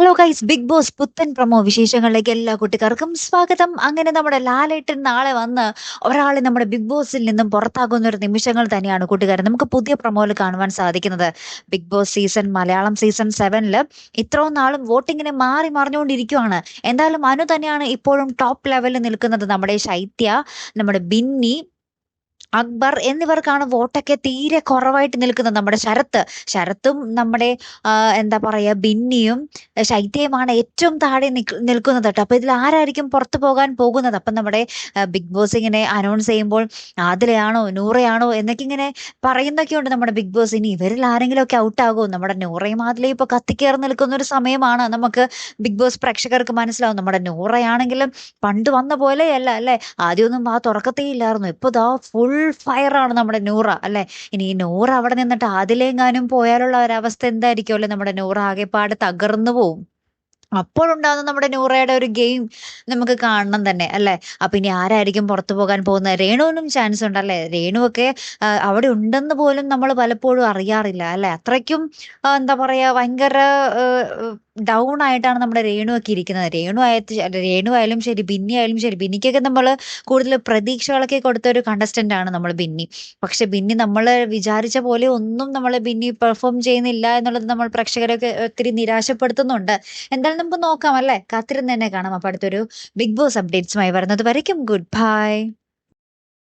Hello guys Bigg Boss പുത്തൻ promo വിശേഷങ്ങളിലേക്ക് എല്ലാ കുട്ടിക്കാർക്കും സ്വാഗതം. അങ്ങനെ നമ്മുടെ ലാലേട്ടൻ നാളെ വന്ന് ഒരാളെ നമ്മുടെ ബിഗ് ബോസിൽ നിന്നും പുറത്താകുന്ന ഒരു നിമിഷങ്ങൾ തന്നെയാണ് കൂട്ടുകാരെ നമുക്ക് പുതിയ പ്രൊമോയിൽ കാണുവാൻ സാധിക്കുന്നത്. Bigg Boss season Malayalam season സെവനിൽ ഇത്രയും നാളും വോട്ടിങ്ങിനെ മാറി മറിഞ്ഞുകൊണ്ടിരിക്കുകയാണ് എന്തായാലും അനു തന്നെയാണ് ഇപ്പോഴും ടോപ്പ് ലെവലിൽ നിൽക്കുന്നത് നമ്മുടെ ശൈത്യ നമ്മുടെ ബിന്നി അക്ബർ എന്നിവർക്കാണ് വോട്ടൊക്കെ തീരെ കുറവായിട്ട് നിൽക്കുന്നത്. നമ്മുടെ ശരത്ത്. ശരത്തും നമ്മുടെ എന്താ പറയുക ബിന്നിയും ശൈത്യയുമാണ് ഏറ്റവും താഴെ നിൽക്കുന്നത് കേട്ടോ. അപ്പൊ ഇതിൽ ആരായിരിക്കും പുറത്തു പോകാൻ പോകുന്നത്? അപ്പം നമ്മുടെ ബിഗ് ബോസ് ഇങ്ങനെ അനൗൺസ് ചെയ്യുമ്പോൾ ആദിലയാണോ നൂറയാണോ എന്നൊക്കെ ഇങ്ങനെ പറയുന്നൊക്കെ ഉണ്ട് നമ്മുടെ ബിഗ് ബോസ്. ഇനി ഇവരിൽ ആരെങ്കിലും ഒക്കെ ഔട്ട് നമ്മുടെ നൂറയും ആദിലയും ഇപ്പൊ കത്തിക്കേറി നിൽക്കുന്ന ഒരു സമയമാണ്. നമുക്ക് ബിഗ് ബോസ് പ്രേക്ഷകർക്ക് മനസ്സിലാവും. നമ്മുടെ നൂറയാണെങ്കിലും പണ്ട് വന്ന പോലെയല്ല അല്ലേ? ആദ്യമൊന്നും ആ തുറക്കത്തേ ഇല്ലായിരുന്നു. ഇപ്പൊ ദാ ഫുൾ ഫയറാണ് നമ്മുടെ നൂറ അല്ലെ? ഇനി ഈ നൂറ അവിടെ നിന്നിട്ട് അതിലെങ്ങാനും പോയാലുള്ള ഒരവസ്ഥ എന്തായിരിക്കും അല്ലെ നമ്മുടെ നൂറ ആകെപ്പാട് തകർന്നു പോവും. അപ്പോഴുണ്ടാകുന്ന നമ്മുടെ നൂറയുടെ ഒരു ഗെയിം നമുക്ക് കാണണം തന്നെ അല്ലെ? അപ്പൊ ഇനി ആരായിരിക്കും പുറത്തു പോകാൻ പോകുന്നത്? രേണുവിനും ചാൻസ് ഉണ്ട് അല്ലേ? രേണുവൊക്കെ അവിടെ ഉണ്ടെന്ന് പോലും നമ്മൾ പലപ്പോഴും അറിയാറില്ല അല്ലെ? അത്രയ്ക്കും എന്താ പറയാ ഭയങ്കര ഡൗൺ ആയിട്ടാണ് നമ്മുടെ രേണു ഒക്കെ ഇരിക്കുന്നത്. രേണു ആയത് രേണു ആയാലും ശരി ബിന്നി ആയാലും ശരി ബിന്നിക്കൊക്കെ നമ്മൾ കൂടുതൽ പ്രതീക്ഷകളൊക്കെ കൊടുത്ത ഒരു കണ്ടസ്റ്റന്റ് ആണ് നമ്മൾ ബിന്നി. പക്ഷെ ബിന്നി നമ്മൾ വിചാരിച്ച പോലെ ഒന്നും നമ്മൾ ബിന്നി പെർഫോം ചെയ്യുന്നില്ല എന്നുള്ളത് നമ്മൾ പ്രേക്ഷകരൊക്കെ ഒത്തിരി നിരാശപ്പെടുത്തുന്നുണ്ട്. എന്തായാലും നമുക്ക് നോക്കാം അല്ലേ? കാത്തിരുന്ന് തന്നെ കാണാം. അപ്പൊ അടുത്തൊരു ബിഗ് ബോസ് അപ്ഡേറ്റ്സുമായി വരുന്നത് വരയ്ക്കും. Good bye